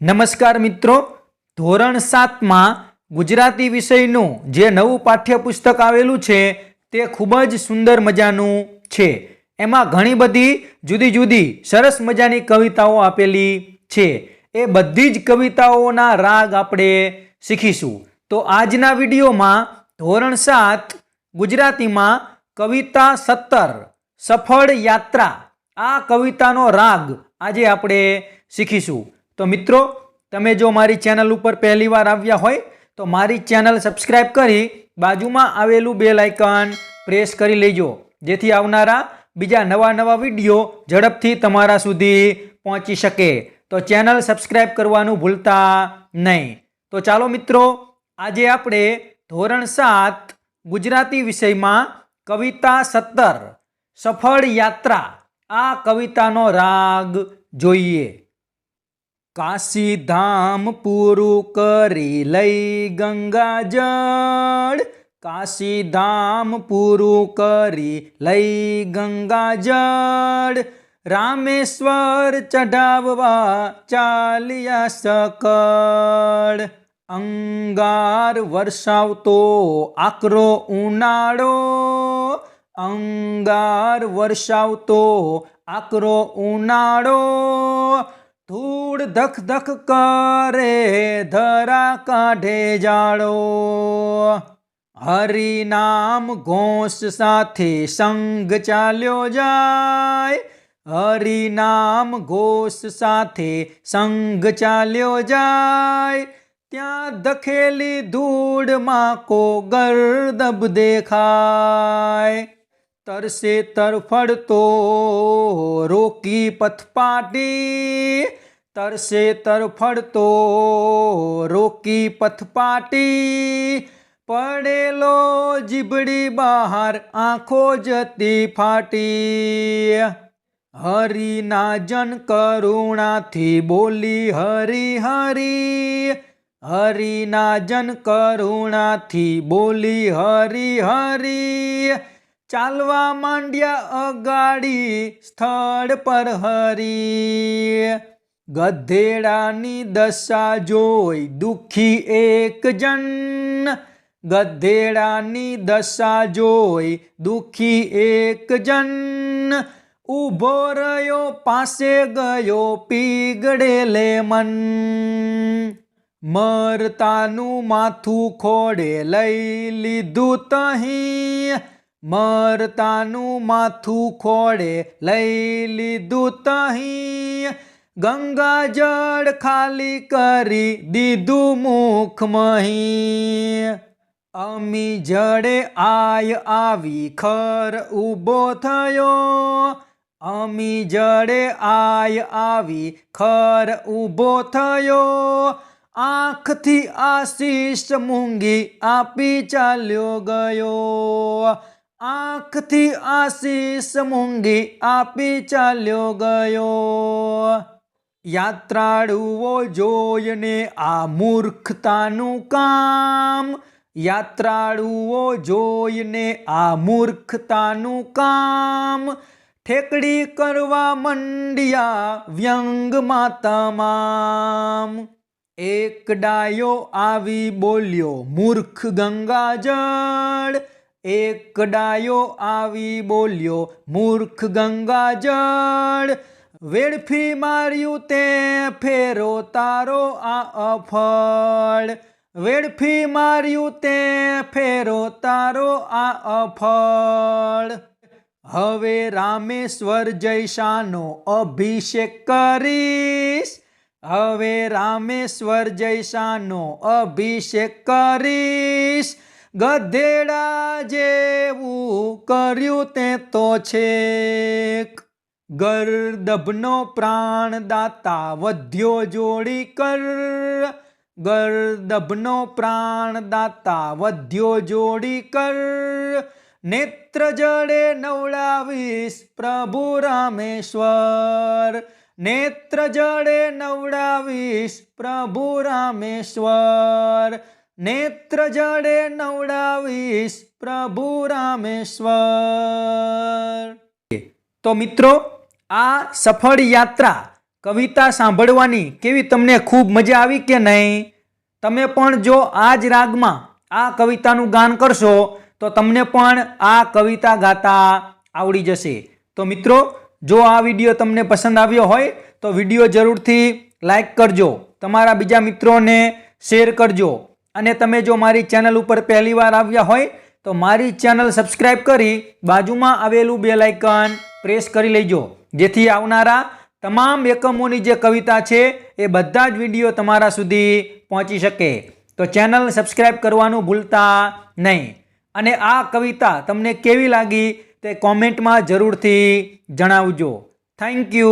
નમસ્કાર મિત્રો. ધોરણ સાતમાં ગુજરાતી વિષયનું જે નવું પાઠ્યપુસ્તક આવેલું છે તે ખૂબ જ સુંદર મજાનું છે. એમાં ઘણી બધી જુદી જુદી સરસ મજાની કવિતાઓ આપેલી છે. એ બધી જ કવિતાઓના રાગ આપણે શીખીશું. તો આજના વિડીયોમાં ધોરણ સાત ગુજરાતીમાં કવિતા સત્તર, સફળ યાત્રા, આ કવિતાનો રાગ આજે આપણે શીખીશું. તો મિત્રો, તમે જો મારી ચેનલ ઉપર પહેલીવાર આવ્યા હોય, તો મારી ચેનલ સબસ્ક્રાઈબ કરી બાજુમાં આવેલું બેલ આઇકન પ્રેસ કરી લેજો. જેથી આવનારા બીજા નવા નવા વીડિયો ઝડપથી તમારા સુધી પહોંચી શકે. તો ચેનલ સબસ્ક્રાઈબ કરવાનું ભૂલતા નહીં. તો ચાલો મિત્રો, આજે આપણે ધોરણ સાત ગુજરાતી વિષયમાં કવિતા સત્તર, સફળ યાત્રા, આ કવિતાનો રાગ જોઈએ. કાશી ધામ પૂરું કરી લઈ ગંગા જળ કાશી ધામ પૂરું કરી લઈ ગંગા જળ રામેશ્વર ચઢાવવા ચાલ્યા સકળ અંગાર વરસાવતો આકરો ઉનાળો. અંગાર વર્ષાવતો આકરો ઉનાળો. ધૂળ ધખ ધખ કરે, ધરા કાઢે જાળો. હરિનામ ઘોષ સાથે સંગ ચાલ્યો જાય. હરિનામ ઘોષ સાથે સંગ ચાલ્યો જાય. ત્યાં દખેલી ધૂળમાં કો ગર્દબ દેખાય. તરસે તરફડતો રોકી પથપાટી તરસે તરફડતો રોકી પથપાટી પડેલો જીબડી બહાર આંખો જતી ફાટી હરિના જન કરુણાથી બોલી હરી હરી હરિના જન કરુણાથી બોલી હરી હરી ચાલવા માંડ્યા અગાડી સ્થળ પર હરી. ગધેડાની દશા જોઈ દુખી એક જન. ગધેડાની દશા જોઈ દુખી એક જન. ઊભો રહ્યો, પાસે ગયો પીગળેલે મન મરતાનું માથું ખોડે લઈ લીધું તહીં. મરતાનું માથું ખોડે લઈ લીધું તહીં. ગંગા જળ ખાલી કરી દીધું મુખમહી અમી જડે આય આવી ખર ઊભો થયો. અમી જડે આય આવી ખર ઊભો થયો. આંખથી આશીષ મૂંગી આપી ચાલ્યો ગયો. આંખથી આશીષ મૂંગી આપી ચાલ્યો ગયો. યાત્રાળુઓ જોઈને આ મૂર્ખતાનું કામ. યાત્રાળુઓ જોઈને આ મૂર્ખતાનું કામ. ઠેકડી કરવા મંડિયા વ્યંગમાં તમામ એક ડાયો આવી બોલ્યો, મૂર્ખ ગંગાજળ એક ડાયો આવી બોલ્યો, મૂર્ખ ગંગાજળ, વેડફી માર્યું તે ફેરો તારો આ અફળ. વેડફી માર્યું તે ફેરો તારો આ અફળ. હવે રામેશ્વર જૈસાનો અભિષેક કરીશ. હવે રામેશ્વર જૈસાનો અભિષેક કરીશ. ગધેડા જેવું કર્યું તે તો છે. ગર્દભનો પ્રાણદાતા વધ્યો જોડી કર. ગર્દભનો પ્રાણદાતા વધ્યો જોડી કર. નેત્ર જડે નવડાવીશ પ્રભુ રામેશ્વર. નેત્ર જડે નવડાવીશ પ્રભુ રામેશ્વર. નેત્ર જડે નવડાવીશ પ્રભુ રામેશ્વર. તો મિત્રો, આ સફળ યાત્રા કવિતા સાંભળવાની કેવી તમને ખૂબ મજા આવી કે નહીં? તમે પણ જો આ જ રાગમાં આ કવિતાનું ગાન કરશો, તો તમને પણ આ કવિતા ગાતા આવડી જશે. તો મિત્રો, જો આ વીડિયો તમને પસંદ આવ્યો હોય, તો વીડિયો જરૂરથી લાઈક કરજો. તમારા બીજા મિત્રોને શેર કરજો. અને તમે જો મારી ચેનલ ઉપર પહેલી વાર આવ્યા હોય, તો મારી ચેનલ સબસ્ક્રાઈબ કરી બાજુમાં આવેલું બે લાઇકન પ્રેસ કરી લેજો. જેથી આવનારા તમામ એકમોની જે કવિતા છે, એ બધા જ વીડિયો તમારા સુધી પહોંચી શકે. તો ચેનલ સબસ્ક્રાઈબ કરવાનું ભૂલતા નહીં. અને આ કવિતા તમને કેવી લાગી, તે કોમેન્ટમાં જરૂરથી જણાવજો. Thank you.